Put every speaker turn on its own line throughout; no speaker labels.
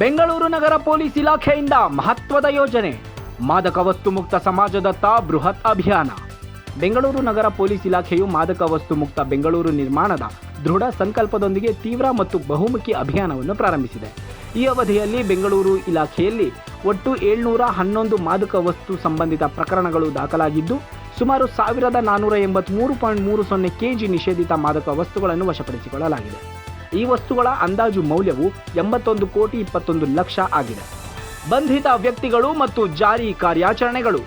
ಬೆಂಗಳೂರು ನಗರ police ಇಲಾಖೆಯಿಂದ ಮಹತ್ವದ ಯೋಜನೆ. ಮಾದಕ ವಸ್ತು ಮುಕ್ತ ಸಮಾಜದತ್ತ ಬೃಹತ್ ಅಭಿಯಾನ. ಬೆಂಗಳೂರು ನಗರ ಪೊಲೀಸ್ ಇಲಾಖೆಯು ಮಾದಕ ವಸ್ತು ಮುಕ್ತ ಬೆಂಗಳೂರು ನಿರ್ಮಾಣದ ದೃಢ ಸಂಕಲ್ಪದೊಂದಿಗೆ ತೀವ್ರ ಮತ್ತು ಬಹುಮುಖಿ ಅಭಿಯಾನವನ್ನು ಪ್ರಾರಂಭಿಸಿದೆ. ಈ ಅವಧಿಯಲ್ಲಿ ಬೆಂಗಳೂರು ಇಲಾಖೆಯಲ್ಲಿ ಒಟ್ಟು ಏಳ್ನೂರ ಹನ್ನೊಂದು ಮಾದಕ ವಸ್ತು ಸಂಬಂಧಿತ ಪ್ರಕರಣಗಳು ದಾಖಲಾಗಿದ್ದು, ಸುಮಾರು ಸಾವಿರದ ನಾನ್ನೂರ ಎಂಬತ್ಮೂರು ಪಾಯಿಂಟ್ ಮೂರು ಸೊನ್ನೆ ಕೆಜಿ ನಿಷೇಧಿತ ಮಾದಕ ವಸ್ತುಗಳನ್ನು ವಶಪಡಿಸಿಕೊಳ್ಳಲಾಗಿದೆ. ಈ ವಸ್ತುಗಳ ಅಂದಾಜು ಮೌಲ್ಯವು ಎಂಬತ್ತೊಂದು ಕೋಟಿ ಇಪ್ಪತ್ತೊಂದು ಲಕ್ಷ ಆಗಿದೆ. ಬಂಧಿತ ವ್ಯಕ್ತಿಗಳು ಮತ್ತು ಜಾರಿ ಕಾರ್ಯಾಚರಣೆಗಳು.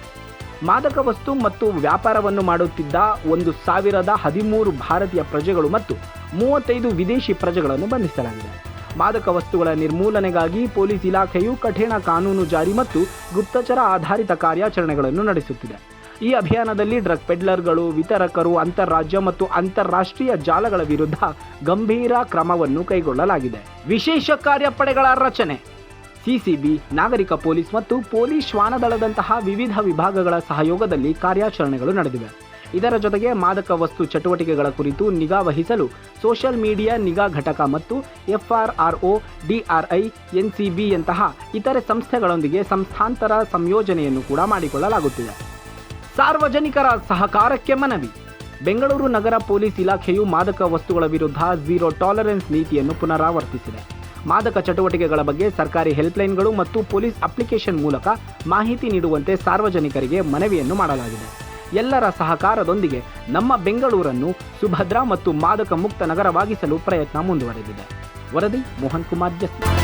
ಮಾದಕ ವಸ್ತು ಮತ್ತು ವ್ಯಾಪಾರವನ್ನು ಮಾಡುತ್ತಿದ್ದ ಒಂದು ಸಾವಿರದ ಹದಿಮೂರು ಭಾರತೀಯ ಪ್ರಜೆಗಳು ಮತ್ತು ಮೂವತ್ತೈದು ವಿದೇಶಿ ಪ್ರಜೆಗಳನ್ನು ಬಂಧಿಸಲಾಗಿದೆ. ಮಾದಕ ವಸ್ತುಗಳ ನಿರ್ಮೂಲನೆಗಾಗಿ ಪೊಲೀಸ್ ಇಲಾಖೆಯು ಕಠಿಣ ಕಾನೂನು ಜಾರಿ ಮತ್ತು ಗುಪ್ತಚರ ಆಧಾರಿತ ಕಾರ್ಯಾಚರಣೆಗಳನ್ನು ನಡೆಸುತ್ತಿದೆ. ಈ ಅಭಿಯಾನದಲ್ಲಿ ಡ್ರಗ್ ಪೆಡ್ಲರ್ಗಳು, ವಿತರಕರು ಅಂತಾರಾಜ್ಯ ಮತ್ತು ಅಂತಾರಾಷ್ಟ್ರೀಯ ಜಾಲಗಳ ವಿರುದ್ಧ ಗಂಭೀರ ಕ್ರಮವನ್ನು ಕೈಗೊಳ್ಳಲಾಗಿದೆ. ವಿಶೇಷ ಕಾರ್ಯಪಡೆಗಳ ರಚನೆ. ಸಿಸಿಬಿ, ನಾಗರಿಕ ಪೊಲೀಸ್ ಮತ್ತು ಪೊಲೀಸ್ ಶ್ವಾನದಳದಂತಹ ವಿವಿಧ ವಿಭಾಗಗಳ ಸಹಯೋಗದಲ್ಲಿ ಕಾರ್ಯಾಚರಣೆಗಳು ನಡೆದಿವೆ. ಇದರ ಜೊತೆಗೆ ಮಾದಕ ವಸ್ತು ಚಟುವಟಿಕೆಗಳ ಕುರಿತು ನಿಗಾ ವಹಿಸಲು ಸೋಷಿಯಲ್ ಮೀಡಿಯಾ ನಿಗಾ ಘಟಕ ಮತ್ತು ಎಫ್ಆರ್ಆರ್ಒ, ಡಿಆರ್ಐ ಎನ್ಸಿಬಿಯಂತಹ ಇತರೆ ಸಂಸ್ಥೆಗಳೊಂದಿಗೆ ಸಂಸ್ಥಾಂತರ ಸಂಯೋಜನೆಯನ್ನು ಕೂಡ ಮಾಡಿಕೊಳ್ಳಲಾಗುತ್ತಿದೆ. ಸಾರ್ವಜನಿಕರ ಸಹಕಾರಕ್ಕೆ ಮನವಿ. ಬೆಂಗಳೂರು ನಗರ ಪೊಲೀಸ್ ಇಲಾಖೆಯು ಮಾದಕ ವಸ್ತುಗಳ ವಿರುದ್ಧ ಝೀರೋ ಟಾಲರೆನ್ಸ್ ನೀತಿಯನ್ನು ಪುನರಾವರ್ತಿಸಿದೆ. ಮಾದಕ ಚಟುವಟಿಕೆಗಳ ಬಗ್ಗೆ ಸರ್ಕಾರಿ ಹೆಲ್ಪ್ಲೈನ್ಗಳು ಮತ್ತು ಪೊಲೀಸ್ ಅಪ್ಲಿಕೇಶನ್ ಮೂಲಕ ಮಾಹಿತಿ ನೀಡುವಂತೆ ಸಾರ್ವಜನಿಕರಿಗೆ ಮನವಿಯನ್ನು ಮಾಡಲಾಗಿದೆ. ಎಲ್ಲರ ಸಹಕಾರದೊಂದಿಗೆ ನಮ್ಮ ಬೆಂಗಳೂರನ್ನು ಸುಭದ್ರ ಮತ್ತು ಮಾದಕ ಮುಕ್ತ ನಗರವಾಗಿಸಲು ಪ್ರಯತ್ನ ಮುಂದುವರೆದಿದೆ. ವರದಿ, ಮೋಹನ್ ಕುಮಾರ್ ಜಸ್ತಿ.